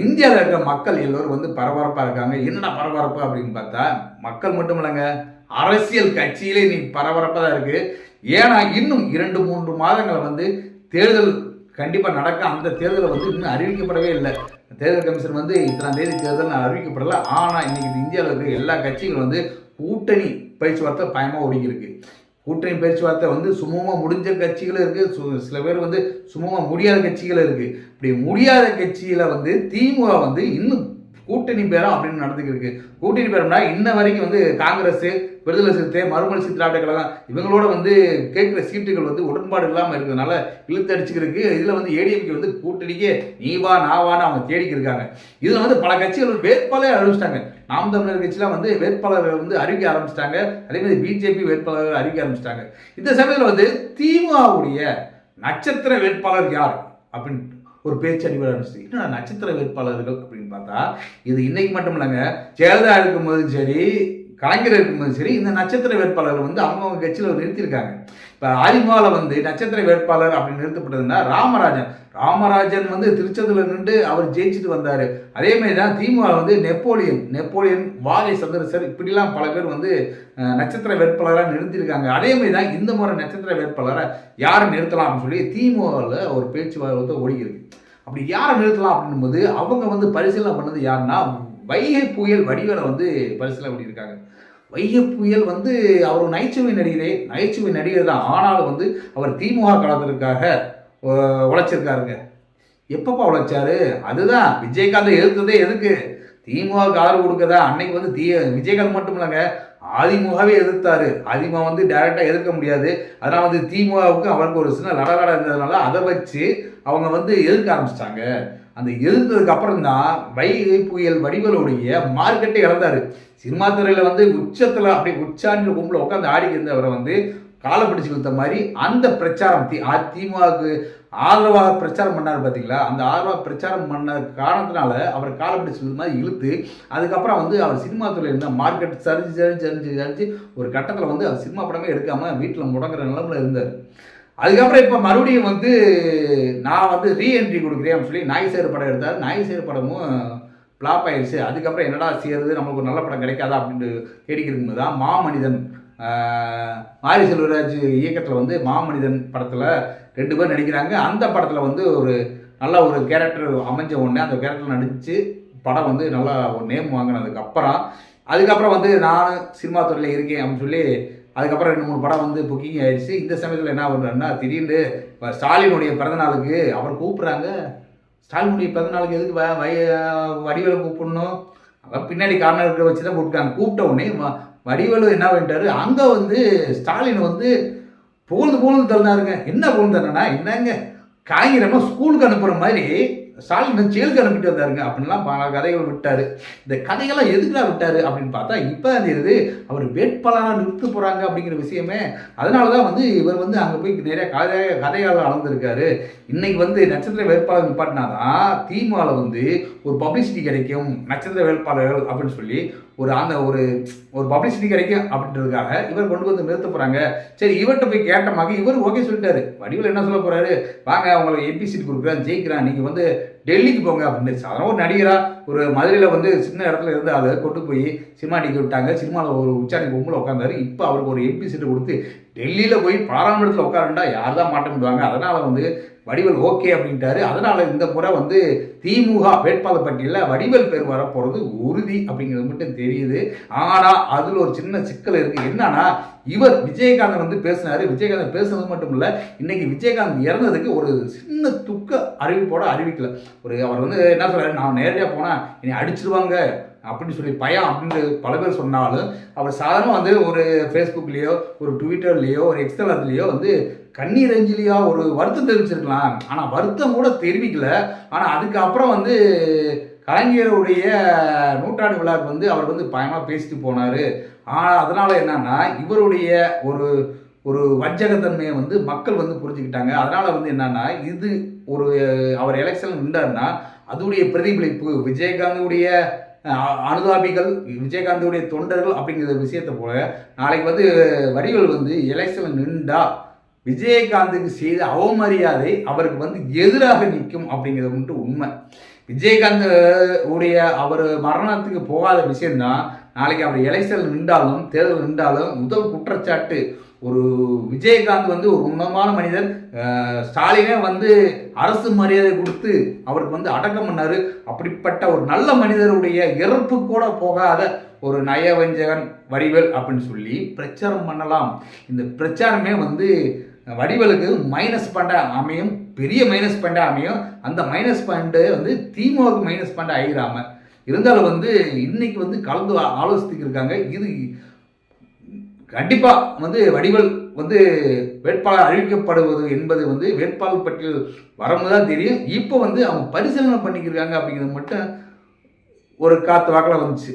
இந்தியாவில் இருக்கிற மக்கள் எல்லோரும் வந்து பரபரப்பாக இருக்காங்க. என்னடா பரபரப்பு அப்படின்னு பார்த்தா மக்கள் மட்டும் இல்லைங்க. அரசியல் கட்சியிலே நீ பரபரப்பாக தான் இருக்குது ஏன்னா இன்னும் இரண்டு மூன்று மாதங்களை வந்து தேர்தல் கண்டிப்பாக நடக்க அந்த தேர்தலை வந்து இன்னும் அறிவிக்கப்படவே இல்லை. தேர்தல் கமிஷன் வந்து இத்தனாம் தேதி தேர்தல் அறிவிக்கப்படலை. ஆனால் இன்னைக்கு இந்தியாவில் இருக்கிற எல்லா கட்சிகளும் வந்து கூட்டணி பேச்சுவார்த்தை பயமாக ஒடுங்கியிருக்கு கூட்டணி பேச்சுவார்த்தை வந்து சுமூகமாக முடிஞ்ச கட்சிகளும் இருக்குது சு சில பேர் வந்து சுமூகமாக முடியாத கட்சிகளும் இருக்குது இப்படி முடியாத கட்சியில் வந்து திமுக வந்து இன்னும் கூட்டணி பேரம் அப்படின்னு நடந்துக்கிட்டு இருக்கு. கூட்டணி பேரம்னா இன்ன வரைக்கும் வந்து காங்கிரஸ் விடுதலை சிறுத்தை மறுமலர்ச்சி திராவிட கழகம் இவங்களோட வந்து கேட்குற சீட்டுகள் வந்து உடன்பாடு இல்லாமல் இருக்கிறதுனால இழுத்தடிச்சுக்கிறதுக்கு இதில் வந்து ஏடிஎம்கே வந்து கூட்டணிக்கே நீ வா நான் வான்னு அவங்க தேடிக்கிருக்காங்க இதில் வந்து பல கட்சிகள் வேட்பாளே அறிவிச்சிட்டாங்க. நாம் தமிழர் கட்சியெலாம் வந்து வேட்பாளர்கள் வந்து அறிவிக்க ஆரம்பிச்சிட்டாங்க. அதே மாதிரி பிஜேபி வேட்பாளர்கள் அறிவிக்க ஆரம்பிச்சிட்டாங்க. இந்த சமயத்தில் வந்து திமுகவுடைய நட்சத்திர வேட்பாளர் யார்? அப்படின்ட்டு ஒரு பேச்சு அடிப்படை ஆரம்பிச்சு இன்னும் நட்சத்திர வேட்பாளர்கள் அப்படின்னு பார்த்தா இது இன்னைக்கு மட்டும் இல்லைங்க. ஜெயலலிதா இருக்கும்போதும் சரி கலைஞர் இருக்கும்போது சரி இந்த நட்சத்திர வேட்பாளர் வந்து அவங்கவுங்க கட்சியில் நிறுத்தியிருக்காங்க. இப்போ அதிமுகவில் வந்து நட்சத்திர வேட்பாளர் அப்படின்னு நிறுத்தப்பட்டதுன்னா ராமராஜன். ராமராஜன் வந்து திருச்செந்தூரில் நின்று அவர் ஜெயிச்சுட்டு வந்தார். அதே மாதிரி தான் திமுக வந்து நெப்போலியன். நெப்போலியன் வாகை சந்திரசர் இப்படிலாம் பல பேர் வந்து நட்சத்திர வேட்பாளராக நிறுத்தியிருக்காங்க. அதே மாதிரி தான் இந்த முறை நட்சத்திர வேட்பாளரை யாரை நிறுத்தலாம் அப்படின்னு சொல்லி திமுகவில் ஒரு பேச்சுவார்த்தை ஓடிக்கிருக்கு. அப்படி யாரை நிறுத்தலாம் அப்படின்னும் போது அவங்க வந்து பரிசீலனை பண்ணது யாருன்னா வைகை புயல் வடிவேலை வந்து பரிசில் பண்ணியிருக்காங்க. வைகை புயல் வந்து அவர் நகைச்சுவை நடிகரே நகைச்சுவை நடிகர் தான். ஆனாலும் வந்து அவர் திமுக களத்திற்காக உழைச்சிருக்காருங்க. எப்பப்பா உழைச்சாரு? அதுதான். விஜயகாந்த் எதிர்த்ததே எதுக்கு? திமுக ஆதரவு கொடுக்கதா அன்னைக்கு வந்து தீ விஜயகாந்த் மட்டும் இல்லைங்க. அதிமுகவே எதிர்த்தாரு. அதிமுக வந்து டைரக்டாக எதிர்க்க முடியாது. அதனால் வந்து திமுகவுக்கு அவருக்கு ஒரு சின்ன லடலட இருந்ததுனால அதை வச்சு அவங்க வந்து எதிர்க்க ஆரம்பிச்சிட்டாங்க. அந்த எதிர்த்ததுக்கு அப்புறம் தான் வைகை புயல் வடிவலுடைய மார்க்கெட்டை இழந்தாரு. சினிமா துறையில் வந்து உச்சத்தில் அப்படி உச்சாண்டில் கும்பல உட்காந்து ஆடி இருந்தவரை வந்து காலை பிடிச்சு இழுத்த மாதிரி அந்த பிரச்சாரம் தி அதிமுகவுக்கு ஆதரவாக பிரச்சாரம் பண்ணார் பார்த்தீங்களா அந்த ஆதரவாக பிரச்சாரம் பண்ண காரணத்தினால அவர் காலை பிடிச்சு மாதிரி இழுத்து அதுக்கப்புறம் வந்து அவர் சினிமா துறையில் இருந்தால் மார்க்கெட் சரிஞ்சு சரிஞ்சு சரிஞ்சு சரிஞ்சு ஒரு கட்டத்தில் வந்து அவர் சினிமா படமே எடுக்காமல் வீட்டில் முடங்குற நிலமில் இருந்தார். அதுக்கப்புறம் இப்போ மறுபடியும் வந்து நான் வந்து ரீஎன்ட்ரி கொடுக்குறேன் அப்படின்னு சொல்லி நாய்சேர் படம் எடுத்தார். நாய்சேர் படமும் ஃப்ளாப் ஆயிடுச்சு அதுக்கப்புறம் என்னடா செய்யறது? நம்மளுக்கு ஒரு நல்ல படம் கிடைக்காதா அப்படின்ட்டு தேடிக்கிறது தான் மாமனிதன் மாரி செல்வராஜ் இயக்கத்தில் வந்து மாமனிதன் படத்தில் ரெண்டு பேர் நடிக்கிறாங்க. அந்த படத்தில் வந்து ஒரு நல்ல ஒரு கேரக்டர் அமைஞ்ச உடனே அந்த கேரக்டர் நடித்து படம் வந்து நல்லா ஒரு நேம் வாங்கினதுக்கு அப்புறம் அதுக்கப்புறம் வந்து நான் சினிமா துறையில் இருக்கேன் அப்படின்னு சொல்லி அதுக்கப்புறம் ரெண்டு மூணு படம் வந்து புக்கிங் ஆயிடுச்சு. இந்த சமயத்தில் என்ன பண்ணுறாருன்னா திடீர்னு இப்போ ஸ்டாலினுடைய பிறந்தநாளுக்கு அவர் கூப்பிட்றாங்க. ஸ்டாலினுடைய பிறந்தநாளுக்கு எதுக்கு வ வய வடிவேலை கூப்பிடணும்? அதான் பின்னாடி கார்னர் இருக்க வச்சு தான் கூப்பிட்டாங்க. கூப்பிட்ட உடனே வடிவேலு என்ன பண்ணிட்டாரு? அங்கே வந்து ஸ்டாலின் வந்து புகழ்ந்து புகழ்ந்து தள்ளினாருங்க என்ன புகழ்ந்து தள்ளனா என்னங்க காய்கிறமா ஸ்கூலுக்கு அனுப்புகிற மாதிரி ஸ்டாலின் ஜெயிலுக்கு அனுப்பிட்டு வந்தாருங்க. அப்படின்லாம் பல கதைகள் விட்டார். இந்த கதைகள்லாம் எதுக்குலாம் விட்டார்? அப்படின்னு பார்த்தா இப்போ தெரியுது அவர் வேட்பாளராக நிறுத்த போகிறாங்க அப்படிங்கிற விஷயமே அதனால தான் வந்து இவர் வந்து அங்கே போய் நிறைய கதை கதையால் அளந்திருக்காரு. இன்னைக்கு வந்து நட்சத்திர வேட்பாளர் நிப்பாட்டினா தான் திமுகவில் வந்து ஒரு பப்ளிசிட்டி கிடைக்கும். நட்சத்திர வேட்பாளர்கள் அப்படின்னு சொல்லி ஒரு அந்த ஒரு ஒரு பப்ளிசிட்டி கிடைக்கும் அப்படின்றதுக்காக இவர் கொண்டு வந்து நிறுத்த போகிறாங்க சரி இவர்கிட்ட போய் கேட்டமாக இவர் ஓகே சொல்லிட்டாரு. வடிவில் என்ன சொல்ல போகிறாரு வாங்க உங்களுக்கு எம்பி சீட் கொடுக்குறேன் ஜெயிக்கிறேன். நீங்கள் வந்து டெல்லிக்கு போங்க அப்படின்னு சாதாரண ஒரு நடிகராக ஒரு மதுரையில் வந்து சின்ன இடத்துல இருந்து அதை கொண்டு போய் சினிமா நடிக்க விட்டாங்க. சினிமாவில் ஒரு உச்சாணி பொம்பளை உட்காந்தாரு இப்போ அவருக்கு ஒரு எம்பி சீட்டு கொடுத்து டெல்லியில் போய் பாராளுமன்றத்தில் உட்காரண்டா? யார் தான் மாட்ட முடிவாங்க அதனால் வந்து வடிவேல் ஓகே அப்படின்ட்டாரு. அதனால் இந்த முறை வந்து திமுக வேட்பாளர் பட்டியலில் வடிவல் பேர் வரப்போகிறது உறுதி அப்படிங்கிறது மட்டும் தெரியுது. ஆனால் அதில் ஒரு சின்ன சிக்கல் இருக்குது என்னன்னா இவர் விஜயகாந்த் வந்து பேசினாரு. விஜயகாந்த் பேசுனது மட்டும் இல்லை இன்னைக்கு விஜயகாந்த் இறந்ததுக்கு ஒரு சின்ன துக்க அறிவிப்போட அறிவிக்கல. ஒரு அவர் வந்து என்ன சொல்றாரு நான் நேரடியாக போனால் என்னை அடிச்சிருவாங்க அப்படின்னு சொல்லி பயம் அப்படின்னு பல பேர் சொன்னாலும் அவர் சாதாரணமாக வந்து ஒரு ஃபேஸ்புக்லேயோ ஒரு ட்விட்டர்லேயோ ஒரு எக்ஸ்தலத்துலேயோ வந்து கண்ணீர் அஞ்சலியா ஒரு வருத்தம் தெரிவிச்சிருக்கலாம். ஆனால் வருத்தம் கூட தெரிவிக்கல. ஆனால் அதுக்கப்புறம் வந்து கலைஞருடைய நூற்றாண்டு விழாவுக்கு வந்து அவர் வந்து பயமாக பேசிட்டு போனார். அதனால் என்னன்னா இவருடைய ஒரு ஒரு வஞ்சகத்தன்மையை வந்து மக்கள் வந்து புரிஞ்சுக்கிட்டாங்க. அதனால் வந்து என்னன்னா இது ஒரு அவர் எலெக்ஷன் நின்றாருன்னா அதோடைய பிரதிபலிப்பு விஜயகாந்துடைய அனுதாபிகள் விஜயகாந்துடைய தொண்டர்கள் அப்படிங்கிற விஷயத்தை போல நாளைக்கு வந்து வடிவல் வந்து எலெக்ஷன் நின்றா விஜயகாந்துக்கு செய்த அவமரியாதை அவருக்கு வந்து எதிராக நிற்கும் அப்படிங்கிறது மட்டும் உண்மை. விஜயகாந்த் உடைய அவர் மரணத்துக்கு போகாத விஷயம்தான். நாளைக்கு அவர் எலெக்ஷன் நின்றாலும் தேர்தல் நின்றாலும் முதல் குற்றச்சாட்டு ஒரு விஜயகாந்த் வந்து ஒரு உன்னதமான மனிதர் ஸ்டாலினே வந்து அரசு மரியாதை கொடுத்து அவருக்கு வந்து அடக்கம் பண்ணார். அப்படிப்பட்ட ஒரு நல்ல மனிதருடைய இறப்பு கூட போகாத ஒரு நயவஞ்சகன் வடிவேல் அப்படின்னு சொல்லி பிரச்சாரம் பண்ணலாம். இந்த பிரச்சாரமே வந்து வடிவலுக்கு மைனஸ் பாயிண்டாக அமையும் பெரிய மைனஸ் பாயிண்டாக அமையும். அந்த மைனஸ் பாயிண்ட்டு வந்து திமுகவுக்கு மைனஸ் பாயிண்ட் ஆகிராம இருந்தாலும் வந்து இன்னைக்கு வந்து கலந்து ஆலோசித்துக்கு இருக்காங்க. இது கண்டிப்பாக வந்து வடிவல் வந்து வேட்பாளர் அறிவிக்கப்படுவது என்பது வந்து வேட்பாளர் பட்டியல் வரும்போது தான் தெரியும். இப்போ வந்து அவங்க பரிசீலனை பண்ணிக்கிருக்காங்க அப்படிங்கிறது மட்டும் ஒரு காத்து வாக்கில் வந்துச்சு.